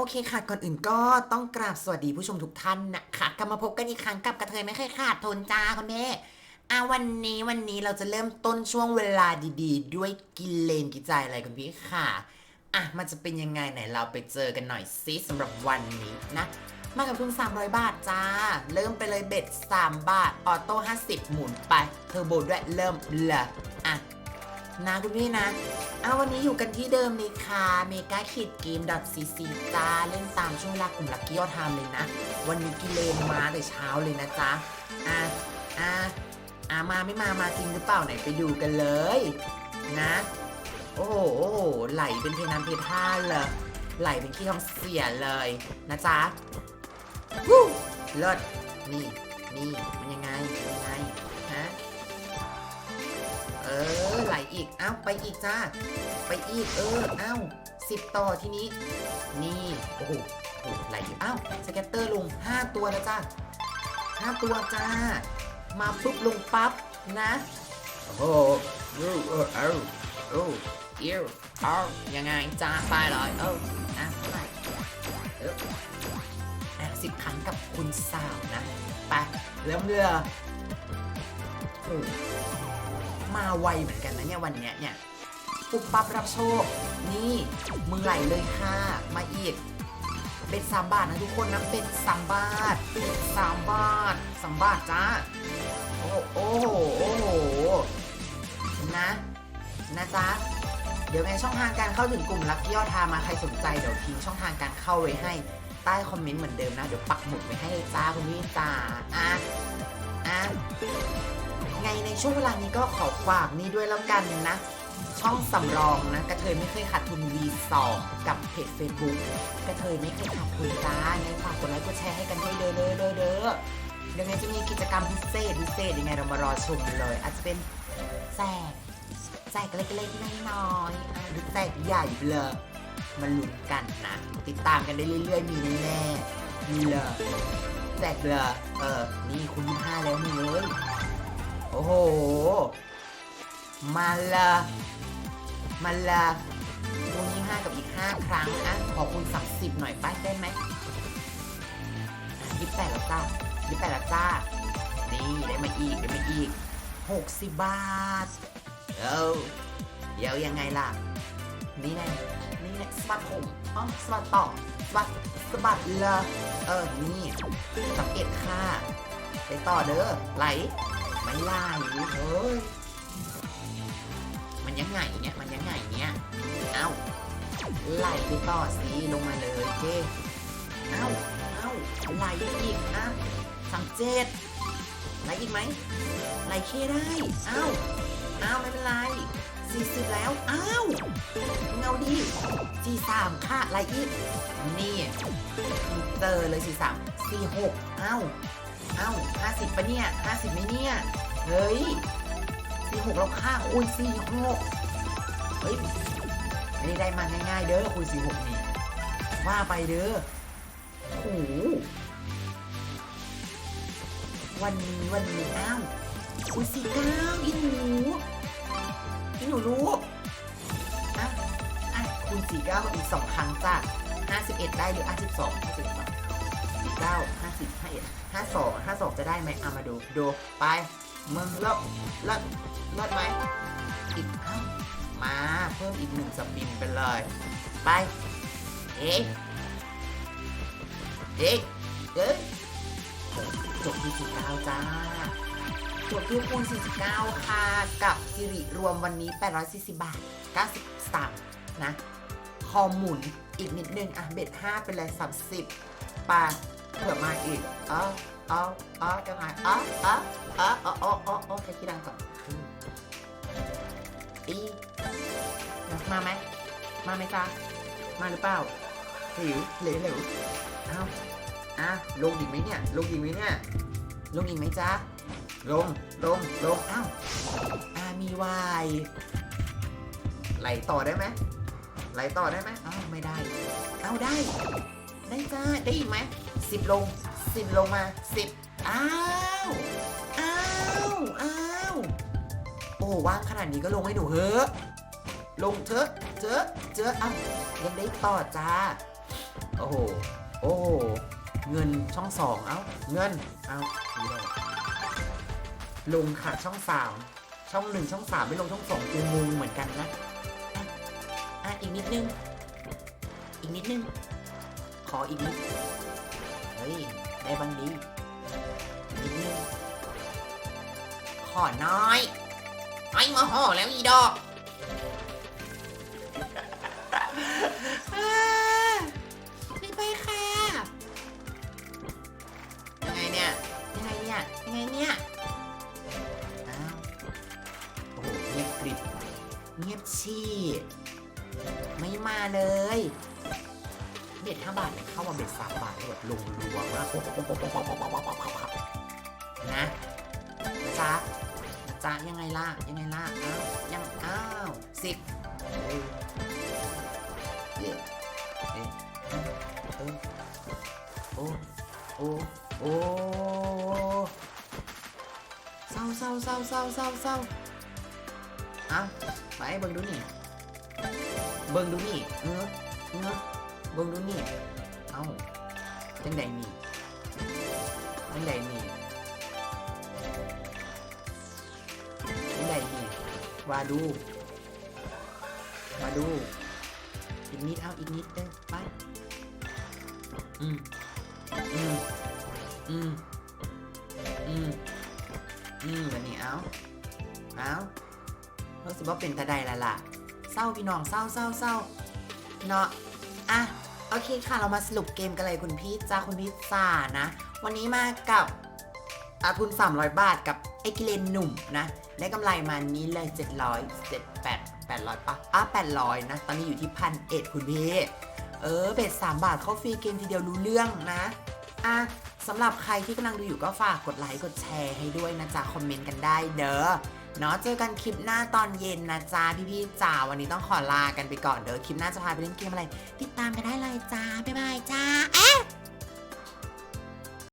โอเคค่ะ ก่อนอื่นก็ต้องกราบสวัสดีผู้ชมทุกท่านนะคะกลับมาพบกันอีกครั้งกับกระเทยไม่เคยขาดทนจ้าคุณแม่อะวันนี้วันนี้เราจะเริ่มต้นช่วงเวลาดีๆ ด้วยกินเลนกินใจอะไรคุณพี่ค่ะอะมันจะเป็นยังไงไหนเราไปเจอกันหน่อยซิสำหรับวันนี้นะ มากับทุน300 บาทจ้า เริ่มไปเลยเบ็ด 3 บาท ออโต้ 50 หมุนไป เทอร์โบด้วยเริ่มเลยอะ นะคุณพี่นะ เอาวันนี้อยู่กันที่เดิมเลยค่ะเมกาคิดเกม .cc จ้าเล่นตามช่วงเวลากลุ่มลักกี้ยอดไทม์เลยนะ วันนี้กิเลนมาแต่เช้าเลยนะจ๊ะ อะอะอะมาไม่มามาจริงหรือเปล่าไหนไปดูกันเลย นะ โอ้โหไหลเป็นเทน้ำเทท่าเลยไหลเป็นขี้ทองเสียเลยนะจ๊ะวู้เลิศนี่นี่มันยังไงมันยังไง อีก เอ้าไปอีกจ้า ไปอีกเออ เอ้าสิบต่อทีนี้ นี่ โอ้โหไหลอีกเอ้าสแกตเตอร์ลงห้าตัวแล้วจ้าห้าตัวจ้า มาปุ๊บลงปั๊บนะโอ้โหเออเออเออเออเอวเอายังไงจ้าไปเลยเอออะเท่าไหร่เอออะสิบครั้งกับคุณสาวนะ ไปเริ่มเรืออ มาไวเหมือนกันนะเนี่ยวันเนี้ยเนี่ยปุ๊บปั๊บรับโชค นี่มึงไหลเลยค่ะ มาอีก เป็นสามบาทนะทุกคนนะ เป็นสามบาทเป็นสามบาทสามบาทจ้า โอ้โอ้โหโอ้โห นะ นะจ๊ะเดี๋ยวในช่องทางการเข้าถึงกลุ่มลักยอดทามาใครสนใจเดี๋ยวทิ้งช่องทางการเข้าไว้ให้ใต้คอมเมนต์เหมือนเดิมนะ เดี๋ยวปักหมุดไว้ให้จ้าคุณพี่จ้าอะอะ ไงในช่วงเวลานี้ก็ขอฝากนี่ด้วยแล้วกันนะ ช่องสำรองนะกระเทยไม่เคยขาดทุน V2 กับเพจ Facebook กระเทยไม่เคยขาดทุนจ้าไงฝากกดไลค์กดแชร์ให้กันด้วยเด้อเด้อเด้อเด้อเดี๋ยวไงจะมีกิจกรรมพิเศษพิเศษยังไงเรามารอชมเลย อาจจะเป็นแจกแจกเล็กๆน้อยๆหรือแจกใหญ่เลยมาลุ้นกันนะ ติดตามกันได้เรื่อยๆ มีแน่ๆมีเลยแจกเลยเออนี่คุณห้าแล้วมึงเลย โอ้โห มาละมาละคุณยี่ห้ากับอีกห้าครั้งอะขอคุณสักสิบหน่อยไปได้ไหมยี่แปดแล้วจ้ายี่แปดละจ้า นี่ได้มาอีกได้มาอีกหกสิบบาท เออเดี๋ยวยังไงล่ะ นี่แน่นี่แน่สะบัดผมอ๋อสะบัดต่อสะบัดสะบัดเลยเออ นี่สังเกตค่าไปต่อเด้อไหล ไม่ไหลเฮ้ยมันยังไงเนี่ย มันยังไงเนี่ย เอ้าไหลไปต่อสิลงมาเลยเจ้เอ้าเอ้าไหลอีกอะสามเจ็ดไหลอีกไหมไหลเคได้เอ้าเอ้าไม่เป็นไรสี่สิบแล้วอ้าวเงาดีสี่สามค่ะไหลอีกนี่เจอเลยสี่สามสี่หกเอ้า เอ้าห้าสิบปะเนี่ยห้าสิบไหมเนี่ย เฮ้ยสี่หกเราค่าคุยสี่หกเฮ้ยไม่ได้มาง่ายๆเด้อคุยสี่หกนี่ ว่าไปเด้อโอ้โหวันนี้วันนี้อ้าวคุณสี่เก้าอีหนูอีหนูรู้อะอะคุณสี่เก้าอีกสองครั้งจ้ะห้าสิบเอ็ดได้หรือห้าสิบสองห้าสิบสอง เก้าห้าสิบห้าเอ็ดห้าสองห้าสองจะได้ไหมเอามาดูดูไปมึงเลิศเลิศเลิศไหมอีกอ้าวมาเพิ่มอีกหนึ่งสปินไปเลย ไปเอ๊ะเอ๊ะเอ๊ะจบที่49จ้าจบที่คูณ49 ค่ะ กับสิริรวมวันนี้ 840 บาท90สตางค์นะ คอหมุนอีกนิดนึง อะ เบ็ด 5 เป็นเลย30ปา เผื่อมาอีกเอ๋อเอ๋อเอ๋อยังไงเอ๋อเอ๋อเอ๋อเอ๋อเอ๋อเอ๋อเอ๋อใช้ที่ดังก่อนอืมอีมาไหมมาไหมจ๊ะมาหรือเปล่าหิวเหลวเหลวเอ้าอะลงอีกไหมเนี่ย ลงอีกไหมเนี่ยลงอีกไหมจ๊ะลงลงลงเอ้าอ่ามีวายไหลต่อได้ไหมไหลต่อได้ไหมอ้าวไม่ได้ เอ้าได้ ได้จ้าได้อีกไหม สิบลงสิบลงมาสิบอ้าว อ้าว อ้าว โอ้ว่างขนาดนี้ก็ลงให้หนูเถอะลงเถอะเจอเจอเอ้ายังได้ต่อจ้า โอ้โห โอ้โห เงินช่องสองเอ้า เงิน เอ้าลงค่ะช่องสามช่องหนึ่งช่องสามไม่ลงช่องสองกูงงเหมือนกันนะอะอีกนิดนึง อีกนิดนึง ขออีกนิด เฮ้ย ได้บางดีนิดนึงขอน้อย ไอ้มาห่อแล้วอีดอกไม่ไปค่ะยังไงเนี่ย ยังไงเนี่ย ยังไงเนี่ย อ้าว โอ้โหเงียบกริบเงียบชีดไม่มาเลย บ็ดห้าบาทเนี่ยเข้ามาเบ็ดสามบาทแล้วแบบลงรัวมากนะจ๊ะจ๊ะยังไงล่ะยังไงล่ะอ้าวยังอ้าวสิบเออเย้เอ๊ะโอ้โอ้โอ้เศร้าเศร้าเศร้าเศร้าเศร้าเศร้าอ้าไปเบิ่งดูนี่เบิ่งดูนี่เออเออ บิ่งดูนี่ เอ้าจังใดนี่จังใดนี่จังใดนี่ว่าดูมาดู อีกนิด เอาอีกนิดเด้อไป อืม อืม อืม อืม อืมแบบนี้เอาเอารู้สึกว่าเป็นตาใดละล่ะ เศร้าพี่น้องเศร้าเศร้าเศร้าเนาะ อะ โอเคค่ะ เรามาสรุปเกมกันเลยคุณพี่จ้าคุณพี่จ่านะ วันนี้มากับอาทุน300 บาทกับไอกิเลนหนุ่มนะ ได้กำไรมานี้เลย 700 7 8 800ปะอะ800 นะ ตอนนี้อยู่ที่พันเอ็ดคุณพี่ เออเบ็ด3บาทเข้าฟรีเกมทีเดียวรู้เรื่องนะ อะสำหรับใครที่กำลังดูอยู่ก็ฝากกดไลค์กดแชร์ให้ด้วยนะจ๊ะ คอมเมนต์กันได้เด้อ เนาะเจอกันคลิปหน้าตอนเย็นนะจ๊ะพี่ๆจ๋าวันนี้ต้องขอลากันไปก่อนเด้อคลิปหน้าจะพาไปเล่นเกมอะไร ติดตามกันได้เลยจ้าบ๊ายบายจ้า